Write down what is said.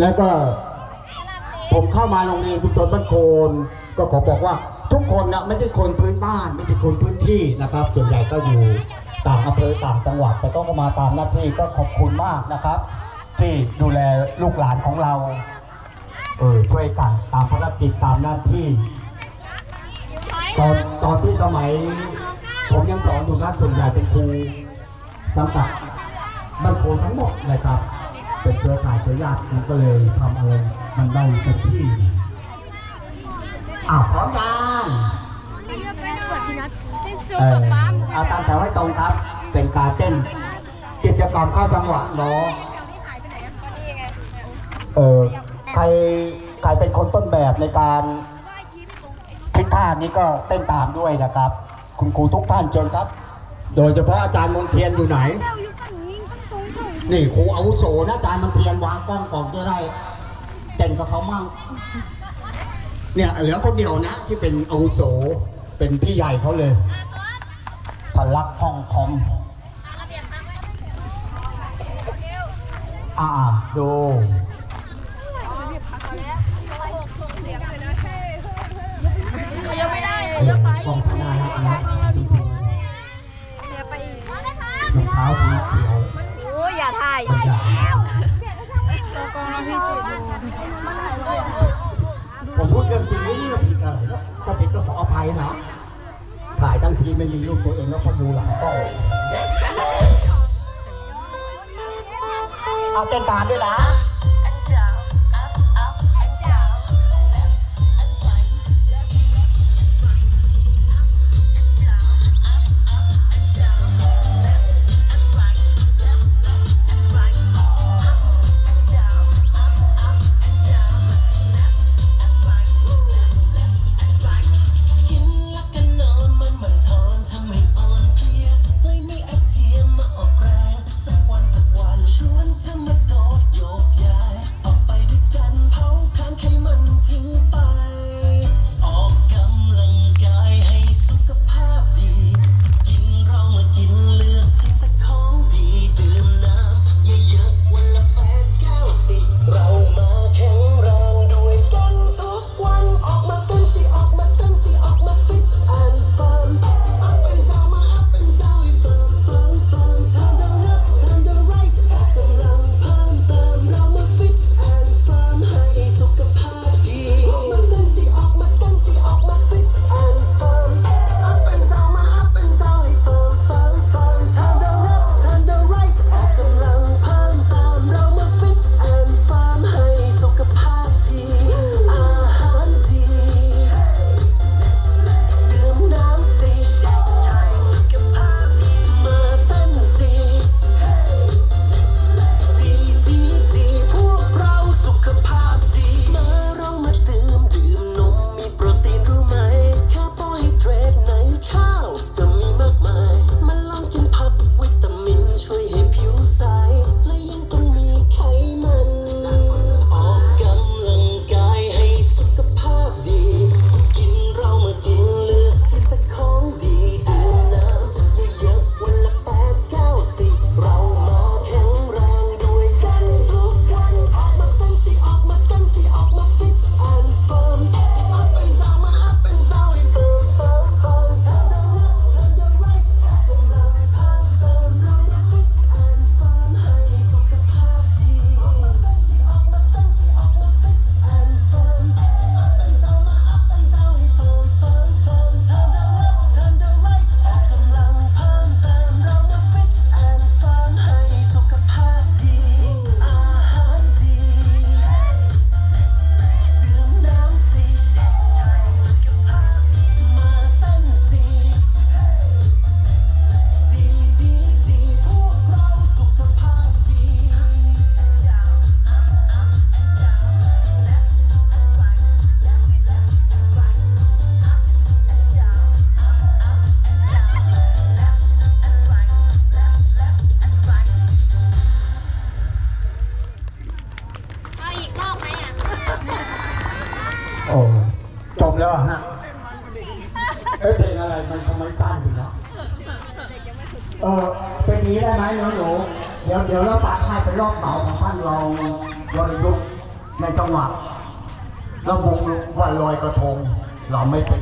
แล้วก็ผมเข้ามาโรงเรียนชุมชนบ้านโคน ก็ขอบอกว่าทุกคนนะไม่ใช่คนพื้นบ้าน ไม่ใช่คนพื้นที่นะครับ ส่วนใหญ่ก็อยู่ต่างอำเภอต่างจังหวัด แต่ก็มาตามหน้าที่ก็ขอบคุณมากนะครับ ที่ดูแลลูกหลานของเราเออช่วยกันตามภารกิจตามหน้าที่ตอนตอนที่สมัย ผมยังสอนอยู่นะส่วนใหญ่เป็นครูสังกัดบ้านโคนทั้งหมดเลยครับ เป็นเครือข่ายเครือญาติมันก็เลยทำอะไรมันได้เต็มที่อ้าวพร้อมยังเออเอาตามแถวให้ตรงครับ เป็นการเต้นกิจกรรมเข้าจังหวะเนาะเออใครใครเป็นคนต้นแบบในการทิศทางนี้ก็เต้นตามด้วยนะครับ คุณครูทุกท่านเชิญครับ โดยเฉพาะอาจารย์มนเทียนอยู่ไหน นี่ครูอาวุโสนะอาจารย์มนเทียนวางกล้องก่อนจะได้เต่งกับเขามั่งเนี่ยเหลือคนเดียวนะที่เป็นอาวุโสเป็นพี่ใหญ่เขาเลยพลักห้องคอมอ่าดู อ้ยอย่าถ่ายตัวอย่างตัวกองแล้วพี่จุ๊ผมพูดเรื่องจริงไม่เรื่องผิดอะไรถ้าผิดก็ขออภัยนะ ถ่ายทั้งทีไม่มีรูปตัวเองแล้วก็ดูหลังกล้องเอาเต้นตามด้วยนะ โอ้จบแล้วฮะเอ้ยเพลงอะไรมันทำไมสั้นอยู่นะเออเป็นนี้ได้ไหมหนูหนูเดี๋ยวเดี๋ยวเราตัดให้เป็นรอบเบาของท่านรองวรยุทธในจังหวะราบุวันลอยกระทงเราไม่เป็น